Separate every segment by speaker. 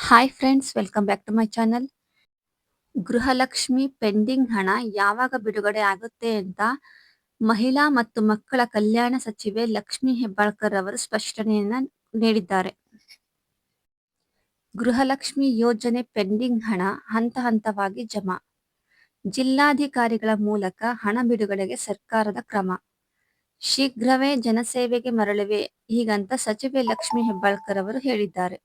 Speaker 1: Hi friends welcome back to my channel Gruhalakshmi pending ಹಣ ಯಾವಾಗ ಬಿಡುಗಡೆ ಆಗುತ್ತೆ ಅಂತ ಮಹಿಳಾ ಮತ್ತು ಮಕ್ಕಳ ಕಲ್ಯಾಣ ಸಚಿವೆ ಲಕ್ಷ್ಮಿ ಹೆಬ್ಬಾಳ್ಕರ್ ಅವರು ಸ್ಪಷ್ಟನೆಯನ್ನ ನೀಡಿದ್ದಾರೆ. ಗೃಹಲಕ್ಷ್ಮಿ ಯೋಜನೆ ಪೆಂಡಿಂಗ್ ಹಣ ಹಂತ ಹಂತವಾಗಿ ಜಮಾ. ಜಿಲ್ಲಾಧಿಕಾರಿಗಳ ಮೂಲಕ ಹಣ ಬಿಡುಗಡೆಗೆ ಸರ್ಕಾರದ ಕ್ರಮ. ಶೀಘ್ರವೇ ಜನಸೇವೆಗೆ ಮರಳಿವೆ ಹೀಗಂತ ಸಚಿವೆ ಲಕ್ಷ್ಮಿ ಹೆಬ್ಬಾಳ್ಕರ್ ಅವರು ಹೇಳಿದ್ದಾರೆ.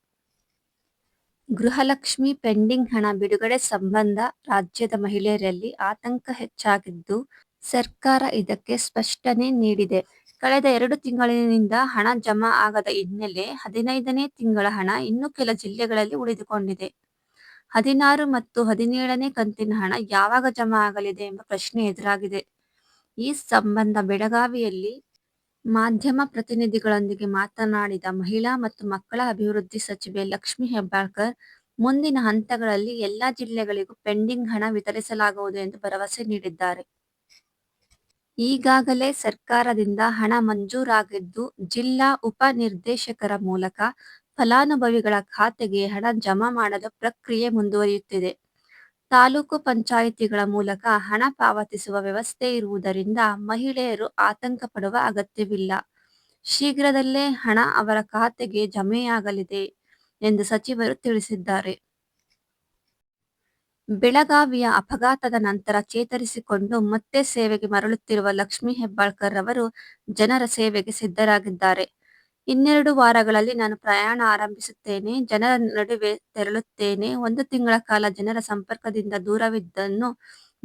Speaker 1: ಗೃಹಲಕ್ಷ್ಮಿ ಪೆಂಡಿಂಗ್ ಹಣ ಬಿಡುಗಡೆ ಸಂಬಂಧ ರಾಜ್ಯದ ಮಹಿಳೆಯರಲ್ಲಿ ಆತಂಕ ಹೆಚ್ಚಾಗಿದ್ದು, ಸರ್ಕಾರ ಇದಕ್ಕೆ ಸ್ಪಷ್ಟನೆ ನೀಡಿದೆ. ಕಳೆದ ಎರಡು ತಿಂಗಳಿನಿಂದ ಹಣ ಜಮಾ ಆಗದ ಹಿನ್ನೆಲೆ ಹದಿನೈದನೇ ತಿಂಗಳ ಹಣ ಇನ್ನು ಕೆಲ ಜಿಲ್ಲೆಗಳಲ್ಲಿ ಉಳಿದುಕೊಂಡಿದೆ. ಹದಿನಾರು ಮತ್ತು ಹದಿನೇಳನೇ ಕಂತಿನ ಹಣ ಯಾವಾಗ ಜಮಾ ಆಗಲಿದೆ ಎಂಬ ಪ್ರಶ್ನೆ ಎದುರಾಗಿದೆ. ಈ ಸಂಬಂಧ ಬೆಳಗಾವಿಯಲ್ಲಿ ಮಾಧ್ಯಮ ಪ್ರತಿನಿಧಿಗಳೊಂದಿಗೆ ಮಾತನಾಡಿದ ಮಹಿಳಾ ಮತ್ತು ಮಕ್ಕಳ ಅಭಿವೃದ್ಧಿ ಸಚಿವೆ ಲಕ್ಷ್ಮಿ ಹೆಬ್ಬಾಳ್ಕರ್, ಮುಂದಿನ ಹಂತಗಳಲ್ಲಿ ಎಲ್ಲಾ ಜಿಲ್ಲೆಗಳಿಗೂ ಪೆಂಡಿಂಗ್ ಹಣ ವಿತರಿಸಲಾಗುವುದು ಎಂದು ಭರವಸೆ ನೀಡಿದ್ದಾರೆ. ಈಗಾಗಲೇ ಸರ್ಕಾರದಿಂದ ಹಣ ಮಂಜೂರಾಗಿದ್ದು, ಜಿಲ್ಲಾ ಉಪ ನಿರ್ದೇಶಕರ ಮೂಲಕ ಫಲಾನುಭವಿಗಳ ಖಾತೆಗೆ ಹಣ ಜಮಾ ಮಾಡಲು ಪ್ರಕ್ರಿಯೆ ಮುಂದುವರಿಯುತ್ತಿದೆ. ತಾಲೂಕು ಪಂಚಾಯಿತಿಗಳ ಮೂಲಕ ಹಣ ಪಾವತಿಸುವ ವ್ಯವಸ್ಥೆ ಇರುವುದರಿಂದ ಮಹಿಳೆಯರು ಆತಂಕ ಪಡುವ ಅಗತ್ಯವಿಲ್ಲ. ಶೀಘ್ರದಲ್ಲೇ ಹಣ ಅವರ ಖಾತೆಗೆ ಜಮೆಯಾಗಲಿದೆ ಎಂದು ಸಚಿವರು ತಿಳಿಸಿದ್ದಾರೆ. ಬೆಳಗಾವಿಯ ಅಪಘಾತದ ನಂತರ ಚೇತರಿಸಿಕೊಂಡು ಮತ್ತೆ ಸೇವೆಗೆ ಮರಳುತ್ತಿರುವ ಲಕ್ಷ್ಮಿ ಹೆಬ್ಬಾಳ್ಕರ್ ಅವರು ಜನರ ಸೇವೆಗೆ ಸಿದ್ಧರಾಗಿದ್ದಾರೆ. ಇನ್ನೆರಡು ವಾರಗಳಲ್ಲಿ ನಾನು ಪ್ರಯಾಣ ಆರಂಭಿಸುತ್ತೇನೆ, ಜನರ ನಡುವೆ ತೆರಳುತ್ತೇನೆ. ಒಂದು ತಿಂಗಳ ಕಾಲ ಜನರ ಸಂಪರ್ಕದಿಂದ ದೂರವಿದ್ದನ್ನು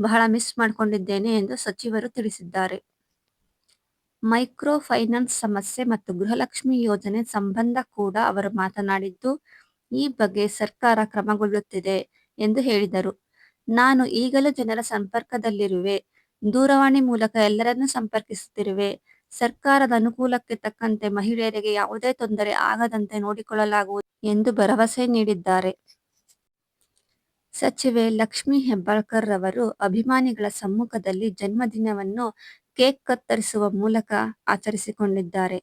Speaker 1: ಬಹಳ ಮಿಸ್ ಮಾಡಿಕೊಂಡಿದ್ದೇನೆ ಎಂದು ಸಚಿವರು ತಿಳಿಸಿದ್ದಾರೆ. ಮೈಕ್ರೋ ಫೈನಾನ್ಸ್ ಸಮಸ್ಯೆ ಮತ್ತು ಗೃಹಲಕ್ಷ್ಮಿ ಯೋಜನೆ ಸಂಬಂಧ ಕೂಡ ಅವರು ಮಾತನಾಡಿದ್ದು, ಈ ಬಗ್ಗೆ ಸರ್ಕಾರ ಕ್ರಮಗೊಳ್ಳುತ್ತಿದೆ ಎಂದು ಹೇಳಿದರು. ನಾನು ಈಗಲೂ ಜನರ ಸಂಪರ್ಕದಲ್ಲಿರುವೆ. ದೂರವಾಣಿ ಮೂಲಕ ಎಲ್ಲರನ್ನೂ ಸಂಪರ್ಕಿಸುತ್ತಿರುವೆ. ಸರ್ಕಾರದ ಅನುಕೂಲಕ್ಕೆ ತಕ್ಕಂತೆ ಮಹಿಳೆಯರಿಗೆ ಯಾವುದೇ ತೊಂದರೆ ಆಗದಂತೆ ನೋಡಿಕೊಳ್ಳಲಾಗುವುದು ಎಂದು ಭರವಸೆ ನೀಡಿದ್ದಾರೆ. ಸಚಿವೆ ಲಕ್ಷ್ಮಿ ಹೆಬ್ಬಾಳ್ಕರ್ ರವರು ಅಭಿಮಾನಿಗಳ ಸಮ್ಮುಖದಲ್ಲಿ ಜನ್ಮದಿನವನ್ನು ಕೇಕ್ ಕತ್ತರಿಸುವ ಮೂಲಕ ಆಚರಿಸಿಕೊಂಡಿದ್ದಾರೆ.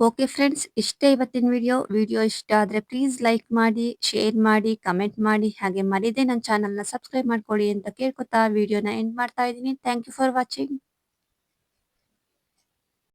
Speaker 1: ಓಕೆ ಫ್ರೆಂಡ್ಸ್, ಇಷ್ಟೇ ಇವತ್ತಿನ ವಿಡಿಯೋ. ವಿಡಿಯೋ ಇಷ್ಟ ಆದರೆ ಪ್ಲೀಸ್ ಲೈಕ್ ಮಾಡಿ, ಶೇರ್ ಮಾಡಿ, ಕಮೆಂಟ್ ಮಾಡಿ, ಹಾಗೆ ಮರಿದೇ ನನ್ನ ಚಾನಲ್ನ ಸಬ್ಸ್ಕ್ರೈಬ್ ಮಾಡ್ಕೊಳ್ಳಿ ಅಂತ ಕೇಳ್ಕೊತಾ ವಿಡಿಯೋನ ಎಂಡ್ ಮಾಡ್ತಾ ಇದ್ದೀನಿ. Thank you for watching.